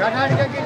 ಕರ್ನಾಟಕಕ್ಕೆ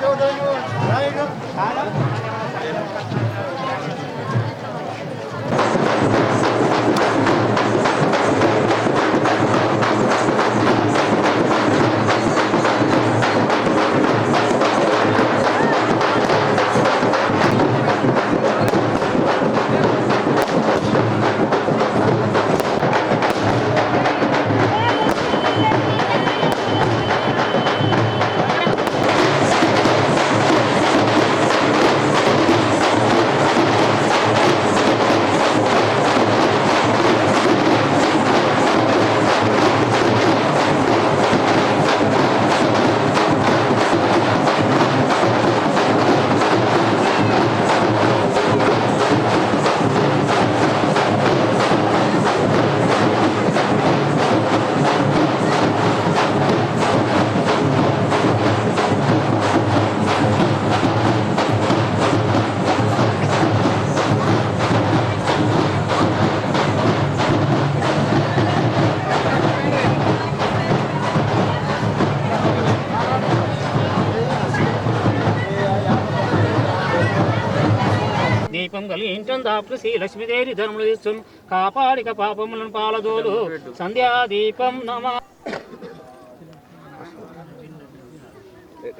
కలిగించందాపు శ్రీ లక్ష్మీదేవి ధర్మలు ఇచ్చును కాపాడిక పాపములను పాలదోలు. సంధ్యాదీపం నమ. శ్రీ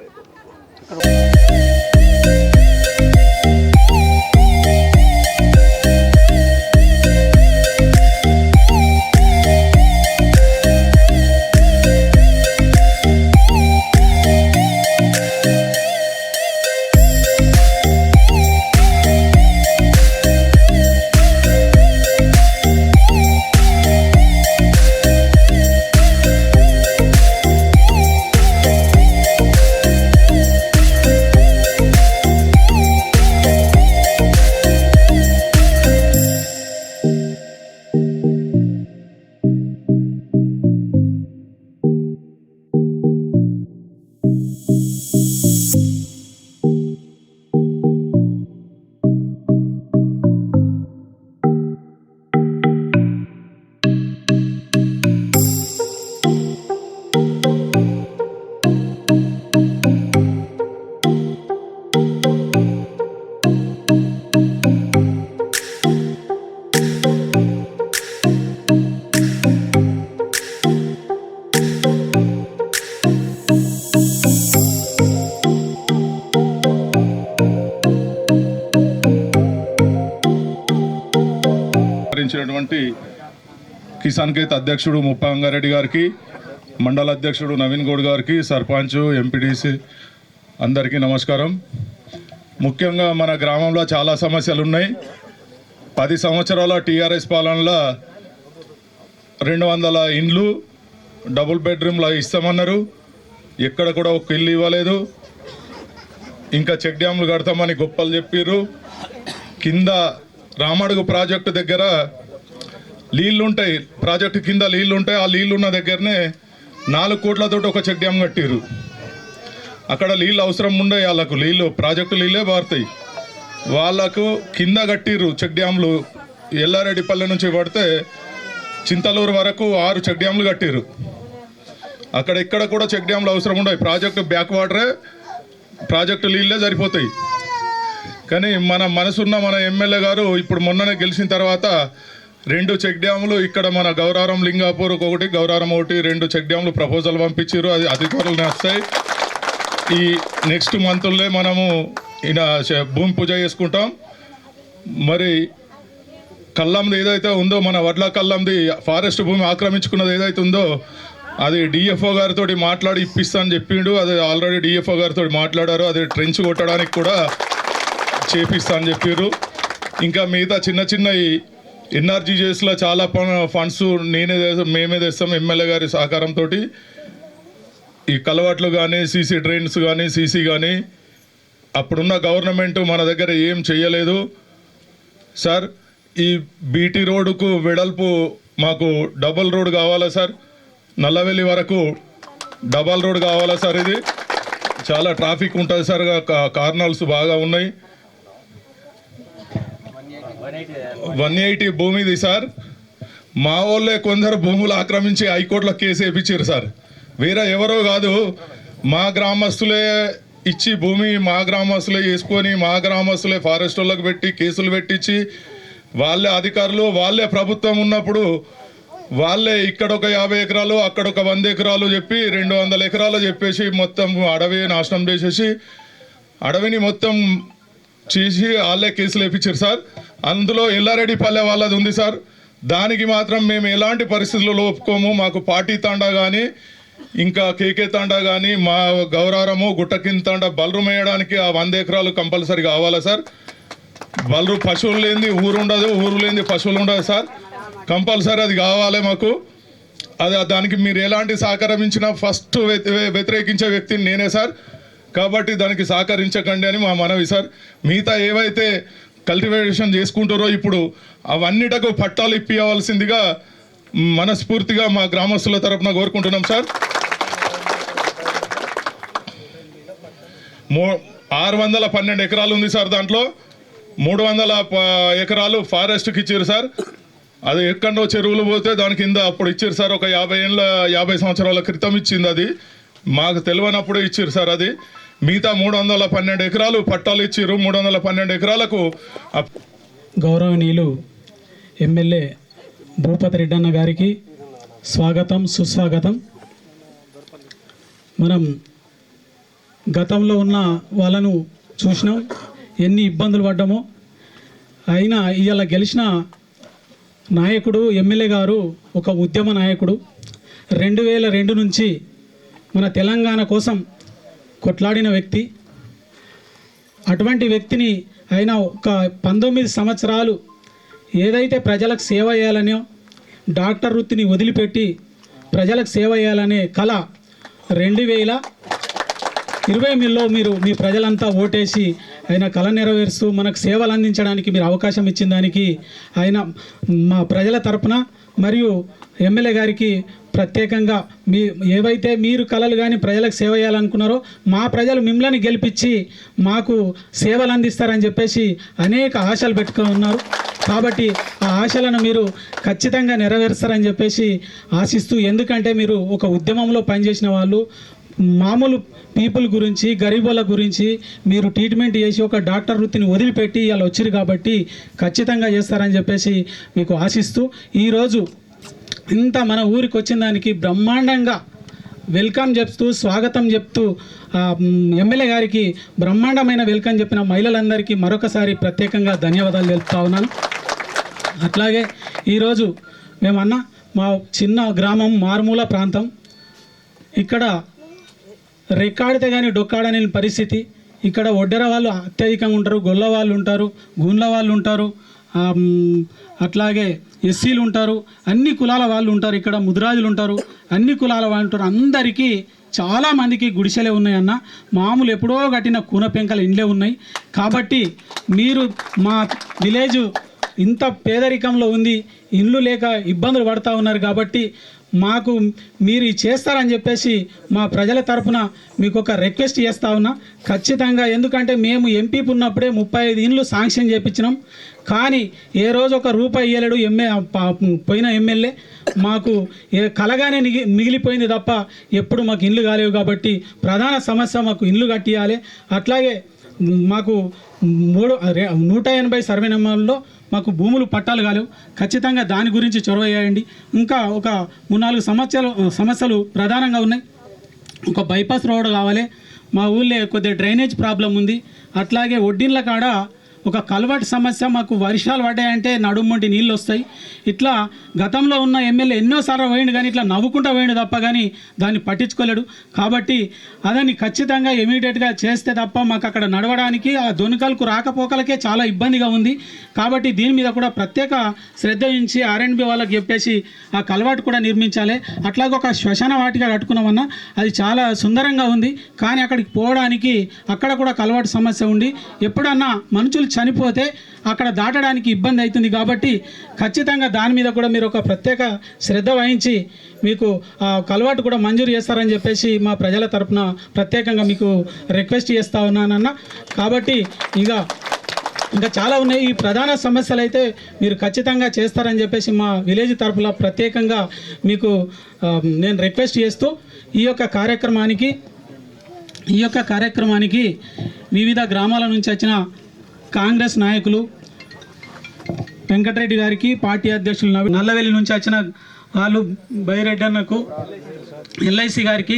సహకరించినటువంటి కిసాన్ కేత్ అధ్యక్షుడు ముప్పంగారెడ్డి గారికి మండల అధ్యక్షుడు నవీన్ గౌడ్ గారికి సర్పంచ్ ఎంపీడీసీ అందరికీ నమస్కారం. ముఖ్యంగా మన గ్రామంలో చాలా సమస్యలు ఉన్నాయి పది సంవత్సరాల టీఆర్ఎస్ పాలనలో రెండు వందల ఇండ్లు డబుల్ బెడ్రూమ్లో ఇస్తామన్నారు. ఎక్కడ కూడా ఒక ఇల్లు ఇవ్వలేదు. ఇంకా చెక్ డ్యామ్లు కడతామని గొప్పలు చెప్పారు కింద రామడుగు ప్రాజెక్టు దగ్గర నీళ్ళు ఉంటాయి ప్రాజెక్టు కింద నీళ్ళు ఉంటాయి ఆ నీళ్ళు ఉన్న దగ్గరనే నాలుగు కోట్లతో ఒక చెక్ డ్యామ్ కట్టిరు అక్కడ నీళ్ళు అవసరం ఉండే వాళ్ళకు నీళ్ళు ప్రాజెక్టు నీళ్ళే పారుతాయి. వాళ్ళకు కింద కట్టిరు చెక్ డ్యామ్లు. ఎల్లారెడ్డిపల్లె నుంచి పడితే చింతలూరు వరకు ఆరు చెక్ డ్యామ్లు కట్టిరు అక్కడ ఇక్కడ కూడా చెక్ డ్యామ్లు అవసరం ఉండవు. ప్రాజెక్టు బ్యాక్ వాటరే ప్రాజెక్టు నీళ్ళే సరిపోతాయి. కానీ మన మనసున్న మన ఎమ్మెల్యే గారు ఇప్పుడు మొన్ననే గెలిచిన తర్వాత రెండు చెక్ డ్యాములు ఇక్కడ మన గౌరారం లింగాపూర్ ఒకటి గౌరారం ఒకటి రెండు చెక్ డ్యాములు ప్రపోజల్ పంపించారు అది అధికారులు వస్తాయి. ఈ నెక్స్ట్ మంత్లోనే మనము ఈయన భూమి పూజ చేసుకుంటాం. మరి కల్లంది ఏదైతే ఉందో మన వడ్ల కల్లంది ఫారెస్ట్ భూమి ఆక్రమించుకున్నది ఏదైతే ఉందో అది డిఎఫ్ఓ గారితో మాట్లాడి ఇప్పిస్తా అని చెప్పిండు. అది ఆల్రెడీ డిఎఫ్ఓ గారితో మాట్లాడారు. అది ట్రెంచ్ కొట్టడానికి కూడా చేపిస్తా అని చెప్పారు ఇంకా మిగతా చిన్న చిన్న ఎన్ఆర్జీజేస్లో చాలా ఫండ్స్ నేనే మేమే తెస్తాం ఎమ్మెల్యే గారి సహకారంతో ఈ కలవాట్లు కానీ సీసీ ట్రైన్స్ కానీ సీసీ కానీ అప్పుడున్న గవర్నమెంట్ మన దగ్గర ఏం చేయలేదు సార్ ఈ బీటీ రోడ్డుకు వెడల్పు మాకు డబల్ రోడ్ కావాలా సార్? నల్లవెల్లి వరకు డబల్ రోడ్ కావాలా సార్ ఇది? చాలా ట్రాఫిక్ ఉంటుంది సార్ కార్నల్స్ బాగా ఉన్నాయి. వన్ ఎయిటీ భూమిది సార్. మా వాళ్ళే కొందరు భూములు ఆక్రమించి హైకోర్టులో కేసు వేయించారు సార్. వేరే ఎవరో కాదు. మా గ్రామస్తులే ఇచ్చి భూమి మా గ్రామస్తులే వేసుకొని మా గ్రామస్తులే ఫారెస్ట్ వాళ్ళకి పెట్టి కేసులు పెట్టించి వాళ్ళే అధికారులు వాళ్ళే ప్రభుత్వం ఉన్నప్పుడు వాళ్ళే ఇక్కడ ఒక యాభై ఎకరాలు అక్కడ ఒక వంద ఎకరాలు చెప్పి రెండు వందల ఎకరాలు చెప్పేసి మొత్తం అడవి నాశనం చేసేసి అడవిని మొత్తం చేసి వాళ్ళే కేసులు వేయించారు సార్. అందులో ఎల్లారెడ్డిపల్లె వాళ్ళది ఉంది సార్. దానికి మాత్రం మేము ఎలాంటి పరిస్థితుల్లో ఒప్పుకోము. మాకు పార్టీ తాండా కానీ ఇంకా కేకే తాండా కానీ మా గౌరారము గుట్టకిన్ తాండా బలరు మేయడానికి ఆ వంద ఎకరాలు కంపల్సరీ కావాలా సార్? బలరు పశువులు లేనిది ఊరు ఉండదు ఊరు లేని పశువులు ఉండదు సార్. కంపల్సరీ అది కావాలి మాకు. అది దానికి మీరు ఎలాంటి సహకరించినా ఫస్ట్ వ్యతిరేకించే వ్యక్తిని నేనే సార్. కాబట్టి దానికి సహకరించకండి అని మా మనవి సార్. మిగతా ఏవైతే కల్టివేషన్ చేసుకుంటారో ఇప్పుడు అవన్నిటకు పట్టాలు ఇప్పియవలసిందిగా మనస్ఫూర్తిగా మా గ్రామస్తుల తరపున కోరుకుంటున్నాం సార్. మూ ఆరు వందల పన్నెండు ఎకరాలు ఉంది సార్ దాంట్లో. మూడు వందల ప- ఎకరాలు ఫారెస్ట్కి ఇచ్చారు సార్. అది ఎక్కడో చెరువులు పోతే దాని కింద అప్పుడు ఇచ్చారు సార్. ఒక యాభై ఏళ్ళ యాభై సంవత్సరాల క్రితం ఇచ్చింది అది. మాకు తెలియనప్పుడే ఇచ్చారు సార్ అది. మిగతా మూడు వందల పన్నెండు ఎకరాలు పట్టాలు ఇచ్చిర్రు. మూడు వందల పన్నెండు ఎకరాలకు అప్- గౌరవనీయులు ఎమ్మెల్యే భూపతి రెడ్డన్న గారికి స్వాగతం సుస్వాగతం. మనం గతంలో ఉన్న వాళ్ళను చూసినాం. ఎన్ని ఇబ్బందులు పడ్డామో. అయినా ఇవాళ గెలిచిన నాయకుడు ఎమ్మెల్యే గారు ఒక ఉద్యమ నాయకుడు. రెండు వేల రెండు నుంచి మన తెలంగాణ కోసం కొట్లాడిన వ్యక్తి. అటువంటి వ్యక్తిని ఆయన ఒక పంతొమ్మిది సంవత్సరాలు ఏదైతే ప్రజలకు సేవ చేయాలనో డాక్టర్ వృత్తిని వదిలిపెట్టి ప్రజలకు సేవ చేయాలనే కళ రెండు వేల ఇరవై ఎనిమిదిలో మీరు మీ ప్రజలంతా ఓటేసి ఆయన కళ నెరవేరుస్తూ మనకు సేవలు అందించడానికి మీరు అవకాశం ఇచ్చిన దానికి ఆయన మా ప్రజల తరపున మరియు ఎమ్మెల్యే గారికి ప్రత్యేకంగా మీ ఏవైతే మీరు కళలు కానీ ప్రజలకు సేవ చేయాలనుకున్నారో మా ప్రజలు మిమ్మల్ని గెలిపించి మాకు సేవలు అందిస్తారని చెప్పేసి అనేక ఆశలు పెట్టుకొని ఉన్నారు. కాబట్టి ఆ ఆశలను మీరు ఖచ్చితంగా నెరవేరుస్తారని చెప్పేసి ఆశిస్తూ ఎందుకంటే మీరు ఒక ఉద్యమంలో పనిచేసిన వాళ్ళు మామూలు పీపుల్ గురించి గరీబుల గురించి మీరు ట్రీట్మెంట్ చేసి ఒక డాక్టర్ వృత్తిని వదిలిపెట్టి ఇలా వచ్చారు కాబట్టి ఖచ్చితంగా చేస్తారని చెప్పేసి మీకు ఆశిస్తూ ఈరోజు ఇంత మన ఊరికి వచ్చిన దానికి బ్రహ్మాండంగా వెల్కమ్ చెప్తూ స్వాగతం చెప్తూ ఎమ్మెల్యే గారికి బ్రహ్మాండమైన వెల్కమ్ చెప్పిన మహిళలందరికీ మరొకసారి ప్రత్యేకంగా ధన్యవాదాలు తెలుపుతా ఉన్నాను. అట్లాగే ఈరోజు మేమన్నా మా చిన్న గ్రామం మారుమూల ప్రాంతం. ఇక్కడ రెక్కాడితే కానీ డొక్కాడని పరిస్థితి. ఇక్కడ ఒడ్డెర వాళ్ళు అత్యధికంగా ఉంటారు గొల్ల వాళ్ళు ఉంటారు గుండ్ల వాళ్ళు ఉంటారు అట్లాగే ఎస్సీలు ఉంటారు అన్ని కులాల వాళ్ళు ఉంటారు ఇక్కడ ముదిరాజులు ఉంటారు అన్ని కులాల వాళ్ళు ఉంటారు. అందరికీ చాలామందికి గుడిసెలే ఉన్నాయన్న. మామూలు ఎప్పుడో కట్టిన కూన పెంకలు ఇండ్లే ఉన్నాయి. కాబట్టి మీరు మా విలేజ్ ఇంత పేదరికంలో ఉంది ఇండ్లు లేక ఇబ్బందులు పడతా ఉన్నారు కాబట్టి మాకు మీరు చేస్తారని చెప్పేసి మా ప్రజల తరఫున మీకు ఒక రిక్వెస్ట్ చేస్తా ఉన్నా. ఖచ్చితంగా ఎందుకంటే మేము ఎంపీ ఉన్నప్పుడే ముప్పై ఐదు ఇండ్లు శాంక్షన్ చేయించినాం కానీ ఏ రోజు ఒక రూపాయి ఇయ్యలేడు ఎమ్మె పోయిన ఎమ్మెల్యే. మాకు కలగానే మిగి మిగిలిపోయింది తప్ప ఎప్పుడు మాకు ఇండ్లు కాలేవు కాబట్టి ప్రధాన సమస్య మాకు ఇండ్లు కట్టియాలి. అట్లాగే మాకు మూడు నూట ఎనభై సర్వే నెంబర్లో మాకు భూములు పట్టాలు కాలేవు. ఖచ్చితంగా దాని గురించి చొరవ చేయండి ఇంకా ఒక మూడు నాలుగు సమస్యలు సమస్యలు ప్రధానంగా ఉన్నాయి. ఒక బైపాస్ రోడ్ కావాలి. మా ఊళ్ళో కొద్దిగా డ్రైనేజ్ ప్రాబ్లం ఉంది. అట్లాగే ఒడ్డిన్ల కాడ ఒక కల్వర్ట్ సమస్య మాకు వర్షాలు పడ్డాయంటే నడుముంటి నీళ్ళు వస్తాయి. ఇట్లా గతంలో ఉన్న ఎమ్మెల్యే ఎన్నోసార్లు పోయిండు కానీ ఇట్లా నవ్వుకుంటా పోయిండు తప్ప కానీ దాన్ని పట్టించుకోలేడు. కాబట్టి అదని ఖచ్చితంగా ఇమీడియట్గా చేస్తే తప్ప మాకు అక్కడ నడవడానికి ఆ దొనికలకు రాకపోకలకే చాలా ఇబ్బందిగా ఉంది. కాబట్టి దీని మీద కూడా ప్రత్యేక శ్రద్ధ ఉంచి ఆర్ఎండ్బి వాళ్ళకి చెప్పేసి ఆ కలవాటు కూడా నిర్మించాలి. అట్లాగే ఒక శ్మశాన వాటిగా కట్టుకున్నామన్నా అది చాలా సుందరంగా ఉంది. కానీ అక్కడికి పోవడానికి అక్కడ కూడా కలవాటు సమస్య ఉంది. ఎప్పుడన్నా మనుషులు చనిపోతే అక్కడ దాటడానికి ఇబ్బంది అవుతుంది కాబట్టి ఖచ్చితంగా దాని మీద కూడా మీరు ఒక ప్రత్యేక శ్రద్ధ వహించి మీకు ఆ కలవాటు కూడా మంజూరు చేస్తారని చెప్పేసి మా ప్రజల తరపున ప్రత్యేకంగా మీకు రిక్వెస్ట్ చేస్తా ఉన్నానన్న కాబట్టి ఇక ఇంకా చాలా ఉన్నాయి. ఈ ప్రధాన సమస్యలు అయితే మీరు ఖచ్చితంగా చేస్తారని చెప్పేసి మా విలేజ్ తరపున ప్రత్యేకంగా మీకు నేను రిక్వెస్ట్ చేస్తూ ఈ యొక్క కార్యక్రమానికి ఈ యొక్క కార్యక్రమానికి వివిధ గ్రామాల నుంచి వచ్చిన కాంగ్రెస్ నాయకులు వెంకటరెడ్డి గారికి పార్టీ అధ్యక్షులు నవీ- నల్లవెల్లి నుంచి వచ్చిన వాళ్ళు బైరెడ్డి అన్నకు ఎల్ఐసి గారికి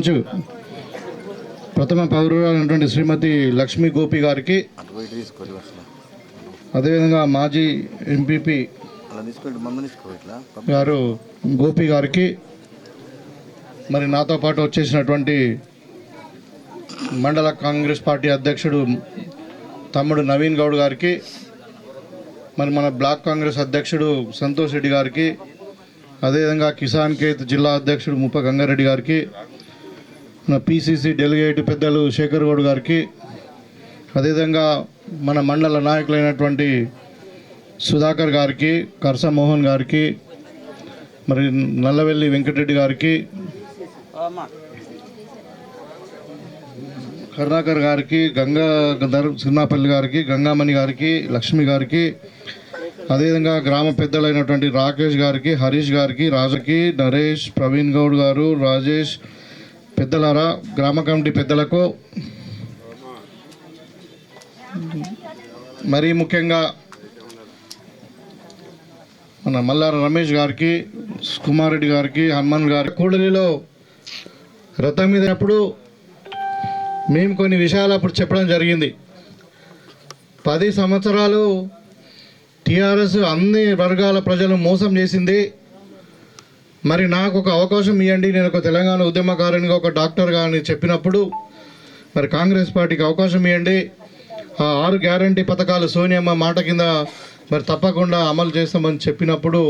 సర్పంచ్ ప్రథమ పౌరురాలైనటువంటి శ్రీమతి లక్ష్మీ గోపి గారికి అదేవిధంగా మాజీ ఎంపీపీ గారు గోపి గారికి మరి నాతో పాటు వచ్చేసినటువంటి మండల కాంగ్రెస్ పార్టీ అధ్యక్షుడు తమ్ముడు నవీన్ గౌడ్ గారికి మరి మన బ్లాక్ కాంగ్రెస్ అధ్యక్షుడు సంతోష్ రెడ్డి గారికి అదేవిధంగా కిసాన్ కేత్ జిల్లా అధ్యక్షుడు ముప్ప గంగారెడ్డి గారికి పిసిసి డెలిగేట్ పెద్దలు శేఖర్ గౌడ్ గారికి అదేవిధంగా మన మండల నాయకులైనటువంటి సుధాకర్ గారికి కర్స మోహన్ గారికి మరి నల్లవెల్లి వెంకటరెడ్డి గారికి కరుణాకర్ గారికి గంగాధర్ సిన్నాపల్లి గారికి గంగామణి గారికి లక్ష్మి గారికి అదేవిధంగా గ్రామ పెద్దలైనటువంటి రాకేష్ గారికి హరీష్ గారికి రాజకి నరేష్ ప్రవీణ్ గౌడ్ గారు రాజేష్ పెద్దలారా గ్రామ కమిటీ పెద్దలకు మరీ ముఖ్యంగా మన మల్లార రమేష్ గారికి సుకుమారెడ్డి గారికి హనుమాన్ గారి కూడలిలో రథం మీద మేము కొన్ని విషయాలు అప్పుడు చెప్పడం జరిగింది. పది సంవత్సరాలు టీఆర్ఎస్ అన్ని వర్గాల ప్రజలు మోసం చేసింది. మరి నాకు ఒక అవకాశం ఇవ్వండి నేను ఒక తెలంగాణ ఉద్యమకారునిగా ఒక డాక్టర్గా అని చెప్పినప్పుడు మరి కాంగ్రెస్ పార్టీకి అవకాశం ఇవ్వండి ఆ ఆరు గ్యారంటీ పథకాలు సోనియమ్మ మాట కింద మరి తప్పకుండా అమలు చేస్తామని చెప్పినప్పుడు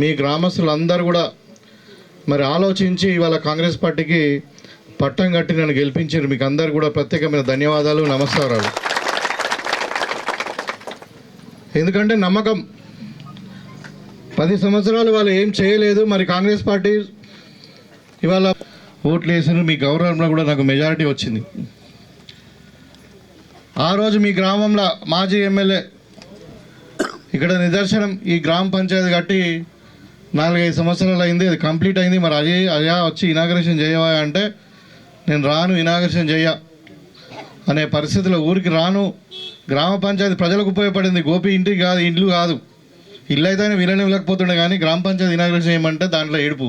మీ గ్రామస్తులందరూ కూడా మరి ఆలోచించి ఇవాళ కాంగ్రెస్ పార్టీకి పట్టం కట్టి నన్ను గెలిపించారు. మీకు అందరు కూడా ప్రత్యేకమైన ధన్యవాదాలు నమస్కారాలు. ఎందుకంటే నమ్మకం పది సంవత్సరాలు వాళ్ళు ఏం చేయలేదు. మరి కాంగ్రెస్ పార్టీ ఇవాళ ఓట్లు వేసిన మీ గౌరవంలో కూడా నాకు మెజారిటీ వచ్చింది. ఆ రోజు మీ గ్రామంలో మాజీ ఎమ్మెల్యే ఇక్కడ నిదర్శనం ఈ గ్రామ పంచాయతీ కట్టి నాలుగైదు సంవత్సరాలు అయింది. అది కంప్లీట్ అయింది. మరి అజయ్ అజయా వచ్చి ఇనాగ్రేషన్ చేయవా అంటే నేను రాను ఇనాగరేషన్ చేయ అనే పరిస్థితిలో ఊరికి రాను. గ్రామ పంచాయతీ ప్రజలకు ఉపయోగపడింది. గోపి ఇంటికి కాదు ఇండ్లు కాదు. ఇల్లు అయితే వినని వెళ్ళకపోతుండే కానీ గ్రామ పంచాయతీ ఇనాగ్రేషన్ చేయమంటే దాంట్లో ఏడుపు.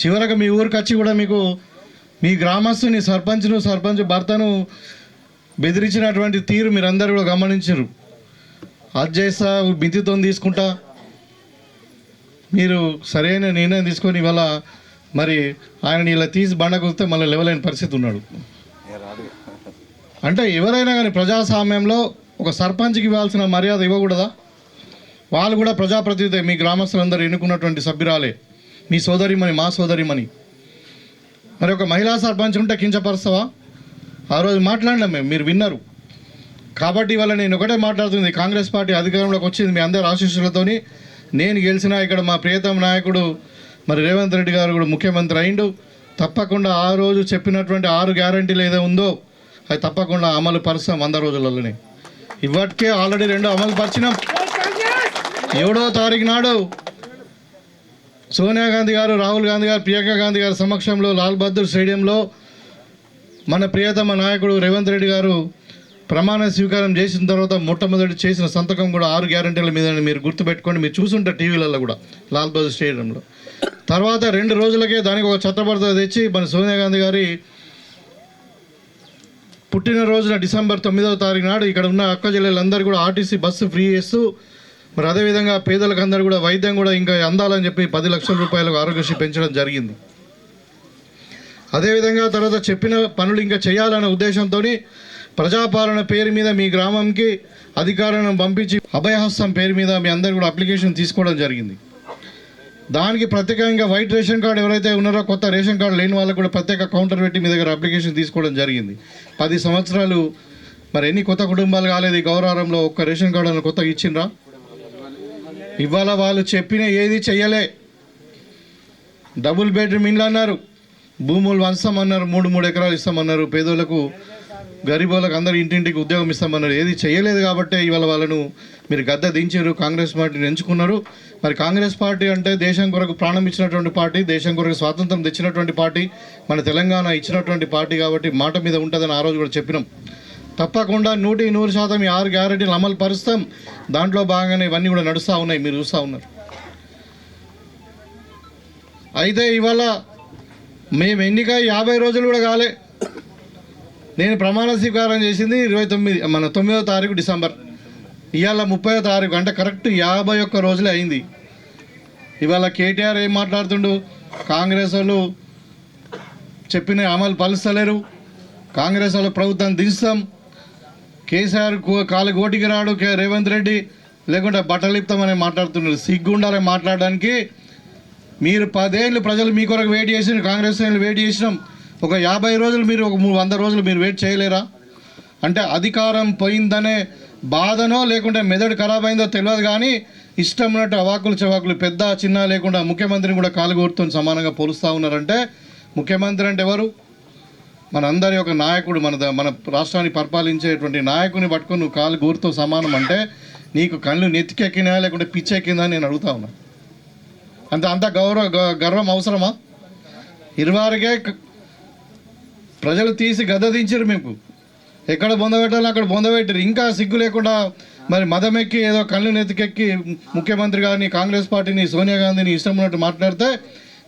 చివరకు మీ ఊరికి వచ్చి కూడా మీకు మీ గ్రామస్తుని సర్పంచ్ను సర్పంచ్ భర్తను బెదిరించినటువంటి తీరు మీరందరూ కూడా గమనించరు అది చేస్తా మితితో తీసుకుంటా. మీరు సరైన నిర్ణయం తీసుకొని ఇవాళ మరి ఆయన ఇలా తీసి బండకొస్తే మళ్ళీ లెవెల్ పరిస్థితి ఉన్నాడు. అంటే ఎవరైనా కానీ ప్రజాస్వామ్యంలో ఒక సర్పంచ్కి ఇవ్వాల్సిన మర్యాద ఇవ్వకూడదా? వాళ్ళు కూడా ప్రజాప్రతినిధి మీ గ్రామస్తులందరూ ఎన్నుకున్నటువంటి సభ్యురాలే. మీ సోదరిమణి మా సోదరిమణి. మరి ఒక మహిళా సర్పంచ్ ఉంటే కించపరుస్తావా? ఆ రోజు మాట్లాడినాం మేము మీరు విన్నారు. కాబట్టి ఇవాళ నేను ఒకటే మాట్లాడుతుంది. కాంగ్రెస్ పార్టీ అధికారంలోకి వచ్చింది మీ అందరి ఆశీస్సులతోని. నేను గెలిచిన ఇక్కడ మా ప్రియతమ నాయకుడు మరి రేవంత్ రెడ్డి గారు కూడా ముఖ్యమంత్రి అయిండు. తప్పకుండా ఆ రోజు చెప్పినటువంటి ఆరు గ్యారంటీలు ఏదో ఉందో అది తప్పకుండా అమలు పరుస్తాం వంద రోజులలోనే. ఇప్పటికే ఆల్రెడీ రెండు అమలు పరిచినాం. ఏడో తారీఖు నాడు సోనియా గాంధీ గారు రాహుల్ గాంధీ గారు ప్రియాంక గాంధీ గారి సమక్షంలో లాల్ బహదూర్ స్టేడియంలో మన ప్రియతమ నాయకుడు రేవంత్ రెడ్డి గారు ప్రమాణ స్వీకారం చేసిన తర్వాత మొట్టమొదటి చేసిన సంతకం కూడా ఆరు గ్యారంటీల మీద మీరు గుర్తుపెట్టుకోండి. మీరు చూసుంటారు టీవీలలో కూడా లాల్ బహదూర్ స్టేడియంలో. తర్వాత రెండు రోజులకే దానికి ఒక చట్టబద్ధత తెచ్చి మన సోనియా గాంధీ గారి పుట్టినరోజున డిసెంబర్ తొమ్మిదవ తారీఖు నాడు ఇక్కడ ఉన్న అక్క జిల్లాలందరూ కూడా ఆర్టీసీ బస్సు ఫ్రీ చేస్తూ మరి అదేవిధంగా పేదలకు అందరూ కూడా వైద్యం కూడా ఇంకా అందాలని చెప్పి పది లక్షల రూపాయలకు ఆరోగ్యశ్రీ పెంచడం జరిగింది. అదేవిధంగా తర్వాత చెప్పిన పనులు ఇంకా చేయాలనే ఉద్దేశంతో ప్రజాపాలన పేరు మీద మీ గ్రామంకి అధికారులను పంపించి అభయహస్తం పేరు మీద మీ అందరు కూడా అప్లికేషన్ తీసుకోవడం జరిగింది. దానికి ప్రత్యేకంగా వైట్ రేషన్ కార్డు ఎవరైతే ఉన్నారో కొత్త రేషన్ కార్డు లేని వాళ్ళకు కూడా ప్రత్యేక కౌంటర్ పెట్టి మీ దగ్గర అప్లికేషన్ తీసుకోవడం జరిగింది. పది సంవత్సరాలు మరి ఎన్ని కొత్త కుటుంబాలు కాలేదు ఈ గౌరవరంలో ఒక్క రేషన్ కార్డు అని కొత్తగా ఇచ్చిండ్రా? ఇవాళ వాళ్ళు చెప్పిన ఏది చెయ్యలే. డబుల్ బెడ్రూమ్ ఇండ్లు అన్నారు. భూములు వంచమన్నారు మూడు మూడు ఎకరాలు ఇస్తామన్నారు. పేదోళ్ళకు గరీబోళ్ళకు అందరు ఇంటింటికి ఉద్యోగం ఇస్తామన్నారు. ఏది చేయలేదు కాబట్టే ఇవాళ వాళ్ళను మీరు గద్ద దించారు కాంగ్రెస్ పార్టీని ఎంచుకున్నారు. మరి కాంగ్రెస్ పార్టీ అంటే దేశం కొరకు ప్రాణం ఇచ్చినటువంటి పార్టీ దేశం కొరకు స్వాతంత్రం తెచ్చినటువంటి పార్టీ మన తెలంగాణ ఇచ్చినటువంటి పార్టీ కాబట్టి మాట మీద ఉంటుందని ఆ రోజు కూడా చెప్పినాం. తప్పకుండా నూటికి నూరు శాతం ఈ ఆరు గ్యారెంటీలు అమలు పరుస్తాం దాంట్లో భాగంగానే ఇవన్నీ కూడా నడుస్తూ ఉన్నాయి. మీరు చూస్తూ ఉన్నారు. అయితే ఇవాళ మేము ఎన్నిక యాభై రోజులు కూడా కాలే. నేను ప్రమాణ స్వీకారం చేసింది ఇరవై తొమ్మిది మన తొమ్మిదో తారీఖు డిసెంబర్. ఇవాళ ముప్పై తారీఖు అంటే కరెక్ట్ యాభై ఒక్క రోజులే అయింది. ఇవాళ కేటీఆర్ ఏం మాట్లాడుతుండు? కాంగ్రెస్ వాళ్ళు చెప్పిన అమలు పలుస్తలేరు. కాంగ్రెస్ వాళ్ళు ప్రభుత్వాన్ని దించుతాం. కేసీఆర్ కో- రాడు కే రేవంత్ రెడ్డి. లేకుంటే బట్టలు మాట్లాడుతున్నారు. సిగ్గుండాలని మాట్లాడడానికి. మీరు పదేళ్ళు ప్రజలు మీ కొరకు వెయిట్ చేసిన కాంగ్రెస్ వాళ్ళు వెయిట్ చేసినాం. ఒక యాభై రోజులు మీరు ఒక మూడు వంద రోజులు మీరు వెయిట్ చేయలేరా? అంటే అధికారం పోయిందనే బాధనో లేకుంటే మెదడు ఖరాబ్ అయిందో తెలియదు కానీ ఇష్టం ఉన్నట్టు అవాకులు చవాకులు పెద్ద చిన్న లేకుండా ముఖ్యమంత్రిని కూడా కాలుగోడుతో సమానంగా పోలుస్తూ ఉన్నారంటే ముఖ్యమంత్రి అంటే ఎవరు? మనందరి ఒక నాయకుడు మన ద- మన రాష్ట్రాన్ని పరిపాలించేటువంటి నాయకుని పట్టుకొని నువ్వు కాలు గోరుతో సమానం అంటే నీకు కళ్ళు నెత్తికెక్కినా లేకుంటే పిచ్చెక్కిందా అని నేను అడుగుతా ఉన్నా. అంత అంత గౌరవ గ- గర్వం అవసరమా? ఇరువారికే ప్రజలు తీసి గద్ద మీకు. ఎక్కడ బొందబెట్టాలో అక్కడ బొందబెట్టారు ఇంకా సిగ్గు లేకుండా మరి మదమెక్కి ఏదో కళ్ళు నెత్తికెక్కి ముఖ్యమంత్రి గారిని కాంగ్రెస్ పార్టీని సోనియా గాంధీని ఇష్టం ఉన్నట్టు మాట్లాడితే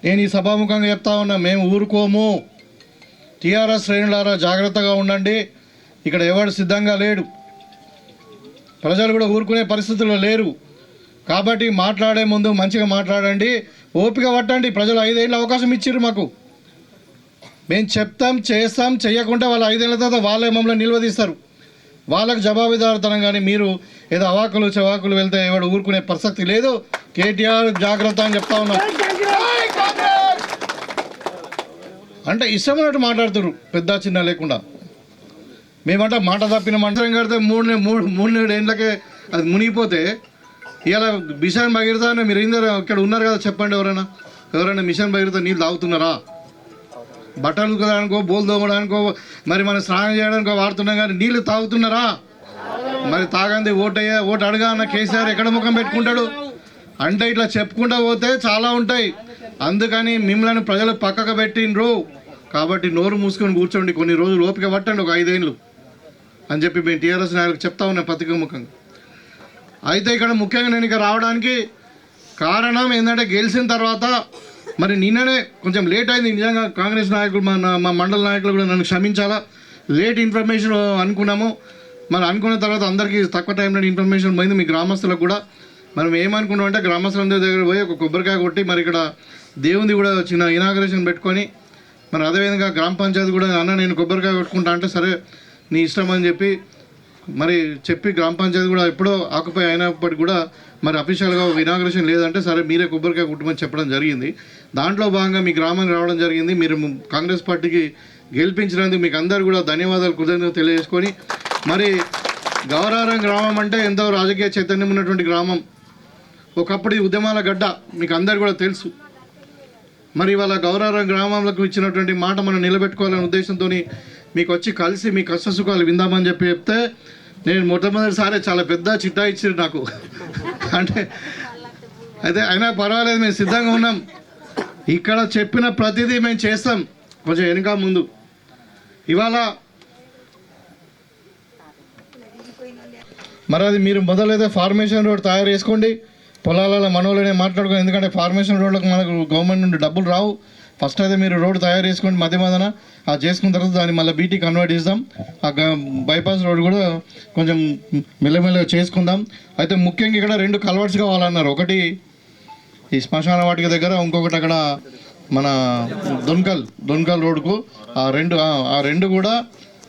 నేను ఈ సభాముఖంగా చెప్తా ఉన్నా మేము ఊరుకోము. టీఆర్ఎస్ శ్రేణులారా జాగ్రత్తగా ఉండండి. ఇక్కడ ఎవడు సిద్ధంగా లేడు. ప్రజలు కూడా ఊరుకునే పరిస్థితుల్లో లేరు. కాబట్టి మాట్లాడే ముందు మంచిగా మాట్లాడండి. ఓపిక పట్టండి. ప్రజలు ఐదేళ్ళు అవకాశం ఇచ్చిర్రు మాకు. మేము చెప్తాం చేస్తాం చేయకుండా వాళ్ళు ఐదేళ్ళ తర్వాత వాళ్ళే మమ్మల్ని నిల్వదీస్తారు వాళ్ళకు జవాబుదారుతనం కానీ మీరు ఏదో అవాకులు చవాకులు వెళ్తే ఎవడు ఊరుకునే ప్రసక్తి లేదు. కేటీఆర్ జాగ్రత్త అని చెప్తా ఉన్నాం. అంటే ఇష్టమైనట్టు మాట్లాడుతారు పెద్ద చిన్న లేకుండా. మేమంటే మాట తప్పిన మంత్రం కడితే మూడు మూడు మూడు నేడు ఏళ్ళకే అది మునిగిపోతే ఇలా మిషన్ భగీరథ అని మీరు ఇందరూ ఇక్కడ ఉన్నారు కదా చెప్పండి ఎవరైనా. ఎవరైనా మిషన్ భగీరథ నీళ్ళు తాగుతున్నారా? బట్టలు ఉతకడానికో బోల్ తోమడానికో మరి మనం స్నానం చేయడానికో వాడుతున్నాం కానీ నీళ్ళు తాగుతున్నారా? మరి తాగంది ఓటయ్యా ఓటు అడగా అన్న కేసీఆర్ ఎక్కడ ముఖం పెట్టుకుంటాడు? అంటే ఇట్లా చెప్పుకుంటూ పోతే చాలా ఉంటాయి. అందుకని మిమ్మల్ని ప్రజలు పక్కకు పెట్టిండ్రు. కాబట్టి నోరు మూసుకొని కూర్చోండి కొన్ని రోజులు ఓపిక పట్టండి ఒక ఐదేళ్ళు అని చెప్పి మేము టీఆర్ఎస్ నాయకులకు చెప్తా ఉన్నాం పత్రికా ముఖంగా. అయితే ఇక్కడ ముఖ్యంగా నేను ఇక్కడ రావడానికి కారణం ఏంటంటే గెలిచిన తర్వాత మరి నిన్ననే కొంచెం లేట్ అయింది. నిజంగా కాంగ్రెస్ నాయకులు మా మా మండల నాయకులు కూడా నన్ను క్షమించాలా? లేట్ ఇన్ఫర్మేషన్ అనుకున్నాము. మరి అనుకున్న తర్వాత అందరికీ తక్కువ టైంలో ఇన్ఫర్మేషన్ పోయింది మీ గ్రామస్తులకు కూడా. మనం ఏమనుకున్నాం అంటే గ్రామస్తులందరి దగ్గర పోయి ఒక కొబ్బరికాయ కొట్టి మరి ఇక్కడ దేవుంది కూడా చిన్న ఇనాగ్రేషన్ పెట్టుకొని మరి అదేవిధంగా గ్రామ పంచాయతీ కూడా అన్న నేను కొబ్బరికాయ కొట్టుకుంటా అంటే సరే నీ ఇష్టం అని చెప్పి మరి చెప్పి గ్రామ పంచాయతీ కూడా ఎప్పుడో ఆకుపై అయినప్పటికీ కూడా మరి అఫీషియల్గా ఇనాగ్రేషన్ లేదంటే సరే మీరే కొబ్బరికాయ కుటుంబం చెప్పడం జరిగింది. దాంట్లో భాగంగా మీ గ్రామానికి రావడం జరిగింది. మీరు కాంగ్రెస్ పార్టీకి గెలిపించినందుకు మీకు అందరు కూడా ధన్యవాదాలు కృతజ్ఞత తెలియజేసుకొని మరి గౌరారం గ్రామం అంటే ఎంతో రాజకీయ చైతన్యం ఉన్నటువంటి గ్రామం. ఒకప్పుడు ఈ ఉద్యమాల గడ్డ మీకు అందరు కూడా తెలుసు. మరి వాళ్ళ గౌరవ గ్రామాలకు ఇచ్చినటువంటి మాట మనం నిలబెట్టుకోవాలనే ఉద్దేశంతో మీకు వచ్చి కలిసి మీ కష్ట సుఖాలు విందామని చెప్పి చెప్తే నేను మొట్టమొదటిసారి చాలా పెద్ద చిట్టా ఇచ్చారు నాకు. అంటే అయితే అయినా పర్వాలేదు మేము సిద్ధంగా ఉన్నాం. ఇక్కడ చెప్పిన ప్రతిదీ మేము చేస్తాం కొంచెం వెనుక ముందు. ఇవాళ మరి అది మీరు మొదలైతే ఫార్మేషన్ రోడ్ తయారు చేసుకోండి. పొలాలలో మనోళ్ళనే మాట్లాడుకో ఎందుకంటే ఫార్మేషన్ రోడ్లకు మనకు గవర్నమెంట్ నుండి డబ్బులు రావు. ఫస్ట్ అయితే మీరు రోడ్డు తయారు చేసుకోండి మధ్య మధ్యన. ఆ చేసుకున్న తర్వాత దాన్ని మళ్ళీ బీటీ కన్వర్ట్ చేద్దాం. ఆ గ- బైపాస్ రోడ్ కూడా కొంచెం మెల్లమెల్లగా చేసుకుందాం. అయితే ముఖ్యంగా ఇక్కడ రెండు కల్వర్ట్స్ కావాలన్నారు. ఒకటి ఈ శ్మశాన వాటిక దగ్గర ఇంకొకటి అక్కడ మన దొన్కల్ దొన్కల్ రోడ్కు ఆ రెండు ఆ- ఆ రెండు కూడా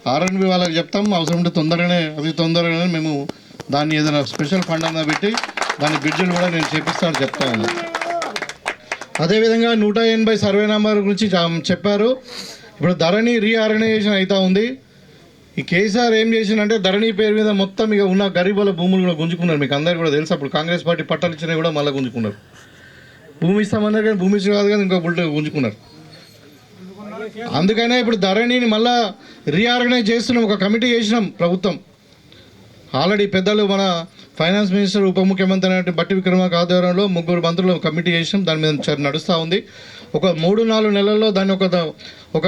ఆర్ఎన్బి వాళ్ళకి చెప్తాం. అవసరం ఉంటే తొందరగానే అతి తొందరగానే మేము దాన్ని ఏదైనా స్పెషల్ ఫండ్ అన్నా పెట్టి దాని బ్రిడ్జిలు కూడా నేను చేపిస్తాను చెప్తాను. అదేవిధంగా నూట ఎనభై సర్వే నెంబర్ గురించి చెప్పారు. ఇప్పుడు ధరణి రీఆర్గనైజేషన్ అవుతూ ఉంది. ఈ కేసీఆర్ ఏం చేసిందంటే ధరణి పేరు మీద మొత్తం ఇక ఉన్న గరీబుల భూములు కూడా గుంజుకున్నారు. మీకు అందరికీ కూడా తెలుసు అప్పుడు కాంగ్రెస్ పార్టీ పట్టాలు ఇచ్చినా కూడా మళ్ళీ గుంజుకున్నారు. భూమి ఇస్తామన్నారు కానీ భూమి ఇచ్చి కాదు కానీ ఇంకో బుల్ట గుంజుకున్నారు. అందుకనే ఇప్పుడు ధరణిని మళ్ళా రీఆర్గనైజ్ చేస్తున్నాం ఒక కమిటీ చేసినాం ప్రభుత్వం. ఆల్రెడీ పెద్దలు మన ఫైనాన్స్ మినిస్టర్ ఉప ముఖ్యమంత్రి అయినటువంటి బట్టి విక్రమార్క ఆధ్వర్యంలో ముగ్గురు మంత్రులు కమిటీ చేసినాం. దాని మీద నడుస్తూ ఉంది. ఒక మూడు నాలుగు నెలల్లో దాన్ని ఒక ఒక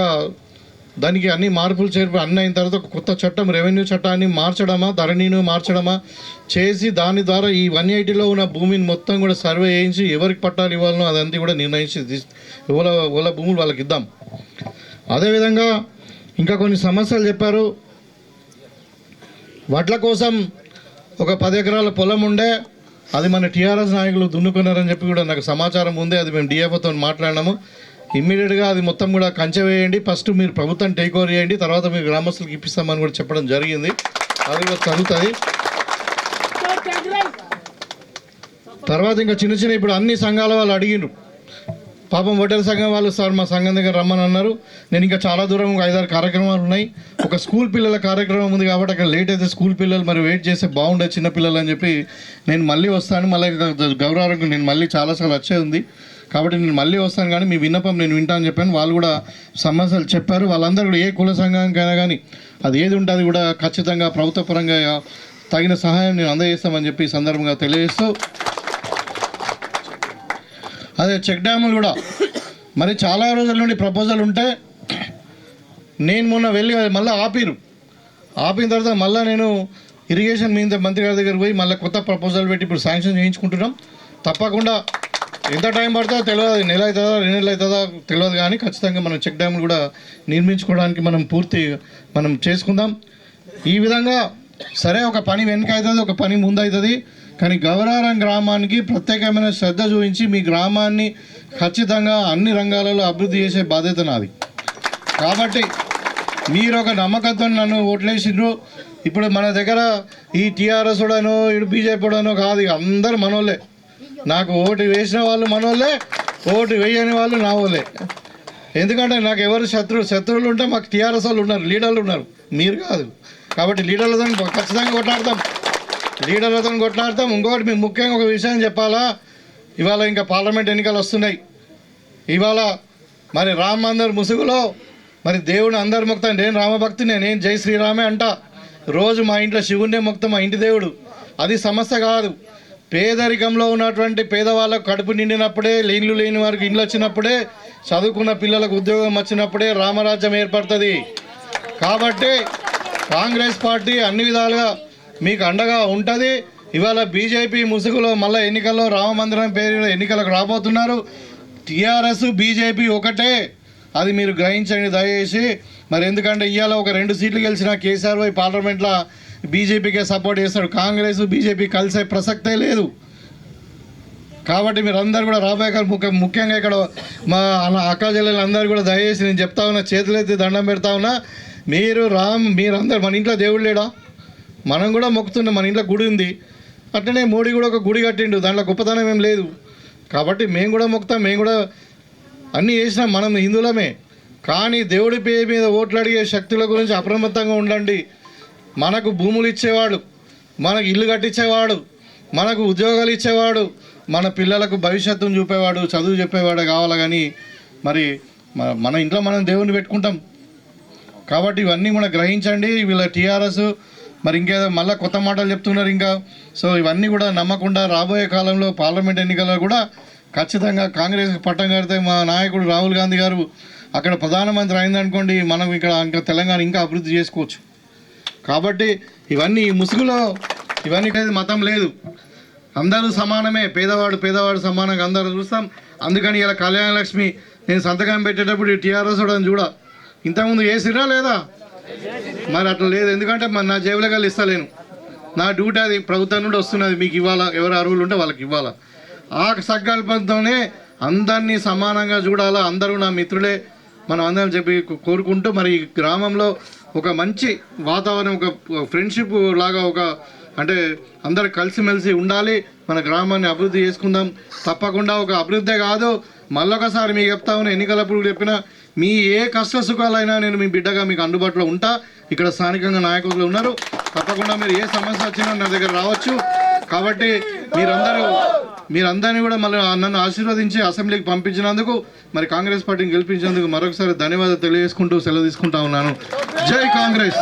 దానికి అన్ని మార్పులు చేర్పు అన్ని అయిన తర్వాత ఒక కొత్త చట్టం రెవెన్యూ చట్టాన్ని మార్చడమా ధరణిని మార్చడమా చేసి దాని ద్వారా ఈ వన్ ఎయిటీలో ఉన్న భూమిని మొత్తం కూడా సర్వే చేయించి ఎవరికి పట్టాలు ఇవ్వాలనో అదంతా కూడా నిర్ణయించి ఇవ్వాల ఎవల భూములు వాళ్ళకి ఇద్దాం. అదేవిధంగా ఇంకా కొన్ని సమస్యలు చెప్పారు. వడ్ల కోసం ఒక పది ఎకరాల పొలం ఉండే అది మన టీఆర్ఎస్ నాయకులు దున్నుకున్నారని చెప్పి కూడా నాకు సమాచారం ఉంది అది మేము డిఎఫ్ఓతో మాట్లాడినాము. ఇమ్మీడియట్గా అది మొత్తం కూడా కంచె వేయండి ఫస్ట్ మీరు ప్రభుత్వం టేక్ ఓవర్ చేయండి తర్వాత మీరు గ్రామస్తులకు ఇప్పిస్తామని కూడా చెప్పడం జరిగింది. అది కూడా చదువుతుంది తర్వాత ఇంకా చిన్న చిన్న ఇప్పుడు అన్ని సంఘాల వాళ్ళు అడిగినారు పాపం ఓటర్ సంఘం వాళ్ళు సార్ మా సంఘం దగ్గర రమ్మని అన్నారు. నేను ఇంకా చాలా దూరం ఒక ఐదారు కార్యక్రమాలు ఉన్నాయి. ఒక స్కూల్ పిల్లల కార్యక్రమం ఉంది కాబట్టి అక్కడ లేట్ అయితే స్కూల్ పిల్లలు మరి వెయిట్ చేస్తే బాగుండే చిన్న పిల్లలు అని చెప్పి నేను మళ్ళీ వస్తాను. మళ్ళీ గౌరవానికి నేను మళ్ళీ చాలాసార్లు వచ్చేది ఉంది. కాబట్టి నేను మళ్ళీ వస్తాను కానీ మీ విన్నపం నేను వింటాను చెప్పాను. వాళ్ళు కూడా సమస్యలు చెప్పారు. వాళ్ళందరూ కూడా ఏ కుల సంఘానికైనా కానీ అది ఏది ఉంటుంది అది కూడా ఖచ్చితంగా ప్రభుత్వ పరంగా తగిన సహాయం నేను అందజేస్తామని చెప్పి సందర్భంగా తెలియజేస్తూ అదే చెక్ డ్యాములు కూడా. మరి చాలా రోజుల నుండి ప్రపోజల్ ఉంటే నేను మొన్న వెళ్ళి మళ్ళీ ఆపిరు. ఆపిన తర్వాత మళ్ళీ నేను ఇరిగేషన్ మీద మంత్రి గారి దగ్గర పోయి మళ్ళీ కొత్త ప్రపోజల్ పెట్టి ఇప్పుడు శాంక్షన్ చేయించుకుంటున్నాం. తప్పకుండా ఎంత టైం పడుతుందో తెలియదు నెల అవుతుందా రెండు నెలలు అవుతుందా తెలియదు కానీ ఖచ్చితంగా మనం చెక్ డ్యాములు కూడా నిర్మించుకోవడానికి మనం పూర్తి మనం చేసుకుందాం. ఈ విధంగా సరే ఒక పని వెనక అవుతుంది ఒక పని ముందు అవుతుంది. కానీ గౌరారం గ్రామానికి ప్రత్యేకమైన శ్రద్ధ చూపించి మీ గ్రామాన్ని ఖచ్చితంగా అన్ని రంగాలలో అభివృద్ధి చేసే బాధ్యత నాది. కాబట్టి మీరు ఒక నమ్మకంతో నన్ను ఓట్లేసిండ్రు. ఇప్పుడు మన దగ్గర ఈ టీఆర్ఎస్ కూడాను ఇటు బీజేపీ కూడాను కాదు అందరు మనోళ్ళే. నాకు ఓటు వేసిన వాళ్ళు మనోళ్ళే ఓటు వేయని వాళ్ళు నా వాళ్ళే. ఎందుకంటే నాకు ఎవరు శత్రువు శత్రువులు ఉంటే మాకు టీఆర్ఎస్ వాళ్ళు ఉన్నారు లీడర్లు ఉన్నారు. మీరు కాదు. కాబట్టి లీడర్లతో ఖచ్చితంగా కొట్లాడతాం. లీడర్లతో కొట్లాడతాం ఇంకొకటి మీకు ముఖ్యంగా ఒక విషయం చెప్పాలా? ఇవాళ ఇంకా పార్లమెంట్ ఎన్నికలు వస్తున్నాయి. ఇవాళ మరి రామ్ మందిర్ ముసుగులో మరి దేవుడు అందరు మొక్తాను నేను రామభక్తి నేను జై శ్రీరామే అంట. రోజు మా ఇంట్లో శివుణ్ణే మొక్తం మా ఇంటి దేవుడు. అది సమస్య కాదు. పేదరికంలో ఉన్నటువంటి పేదవాళ్ళకు కడుపు నిండినప్పుడే లేన్లు లేని వారికి ఇండ్లు వచ్చినప్పుడే చదువుకున్న పిల్లలకు ఉద్యోగం వచ్చినప్పుడే రామరాజ్యం ఏర్పడుతుంది. కాబట్టి కాంగ్రెస్ పార్టీ అన్ని విధాలుగా మీకు అండగా ఉంటుంది. ఇవాళ బీజేపీ ముసుగులో మళ్ళీ ఎన్నికల్లో రామమందిరం పేరు ఎన్నికలకు రాబోతున్నారు. టీఆర్ఎస్ బీజేపీ ఒకటే. అది మీరు గ్రహించండి దయచేసి. మరి ఎందుకంటే ఇవాళ ఒక రెండు సీట్లు గెలిచిన కేసీఆర్ వై పార్లమెంట్లో బీజేపీకే సపోర్ట్ చేస్తాడు. కాంగ్రెస్ బీజేపీ కలిసే ప్రసక్తే లేదు. కాబట్టి మీరు అందరు కూడా రాబోయే ముఖ్య ముఖ్యంగా ఇక్కడ మా అన్న అక్క చెల్లెలు అందరూ కూడా దయచేసి నేను చెప్తా ఉన్నా చేతులెత్తి దండం పెడతా ఉన్నా. మీరు రామ్ మీరందరూ మన ఇంట్లో దేవుడు లేడా? మనం కూడా మొక్కుతున్నాం మన ఇంట్లో గుడి ఉంది. అట్లనే మోడీ కూడా ఒక గుడి కట్టిండు దాంట్లో గొప్పతనం ఏం లేదు. కాబట్టి మేము కూడా మొక్కుతాం మేము కూడా అన్నీ చేసినాం మనం హిందువులమే. కానీ దేవుడి పేరు మీద ఓట్లు అడిగే శక్తుల గురించి అప్రమత్తంగా ఉండండి. మనకు భూములు ఇచ్చేవాడు మనకు ఇల్లు కట్టించేవాడు మనకు ఉద్యోగాలు ఇచ్చేవాడు మన పిల్లలకు భవిష్యత్తును చూపేవాడు చదువు చెప్పేవాడు కావాలి కానీ మరి మన ఇంట్లో మనం దేవుని పెట్టుకుంటాం. కాబట్టి ఇవన్నీ కూడా గ్రహించండి. వీళ్ళ టీఆర్ఎస్ మరి ఇంకేదో మళ్ళీ కొత్త మాటలు చెప్తున్నారు ఇంకా. సో ఇవన్నీ కూడా నమ్మకుండా రాబోయే కాలంలో పార్లమెంట్ ఎన్నికల్లో కూడా ఖచ్చితంగా కాంగ్రెస్ పట్టం కడితే మా నాయకుడు రాహుల్ గాంధీ గారు అక్కడ ప్రధానమంత్రి అయిందనుకోండి మనం ఇక్కడ ఇంకా తెలంగాణ ఇంకా అభివృద్ధి చేసుకోవచ్చు. కాబట్టి ఇవన్నీ ముసుగులో ఇవన్నీ మతం లేదు. అందరూ సమానమే పేదవాడు పేదవాడు సమానంగా అందరూ చూస్తాం. అందుకని ఇలా కళ్యాణ లక్ష్మి నేను సంతకం పెట్టేటప్పుడు టీఆర్ఎస్ చూడని చూడ. ఇంతకుముందు వేసిరా లేదా? మరి అట్లా లేదు. ఎందుకంటే మరి నా జేబులో కలిసి ఇస్తలేను నా డ్యూటీ అది ప్రభుత్వం నుండి వస్తున్నది. మీకు ఇవ్వాలా? ఎవరు అరువులు ఉంటే వాళ్ళకి ఇవ్వాలా? ఆ సంకల్పంతోనే అందరినీ సమానంగా చూడాలా? అందరూ నా మిత్రులే. మనం అందరం చెప్పి కోరుకుంటూ మరి ఈ గ్రామంలో ఒక మంచి వాతావరణం ఒక ఫ్రెండ్షిప్ లాగా ఒక అంటే అందరు కలిసిమెలిసి ఉండాలి. మన గ్రామాన్ని అభివృద్ధి చేసుకుందాం. తప్పకుండా ఒక అభివృద్ధే కాదు. మళ్ళొకసారి మీకు చెప్తా ఉన్న ఎన్నికలప్పుడు చెప్పిన మీ ఏ కష్ట సుఖాలైనా నేను మీ బిడ్డగా మీకు అందుబాటులో ఉంటా. ఇక్కడ స్థానికంగా నాయకులు ఉన్నారు. తప్పకుండా మీరు ఏ సమస్య వచ్చినా నా దగ్గర రావచ్చు. కాబట్టి మీరందరూ మీరందరినీ కూడా మళ్ళీ నన్ను ఆశీర్వదించి అసెంబ్లీకి పంపించినందుకు మరి కాంగ్రెస్ పార్టీని గెలిపించినందుకు మరొకసారి ధన్యవాదాలు తెలియజేసుకుంటూ సెలవు తీసుకుంటా ఉన్నాను. జై కాంగ్రెస్!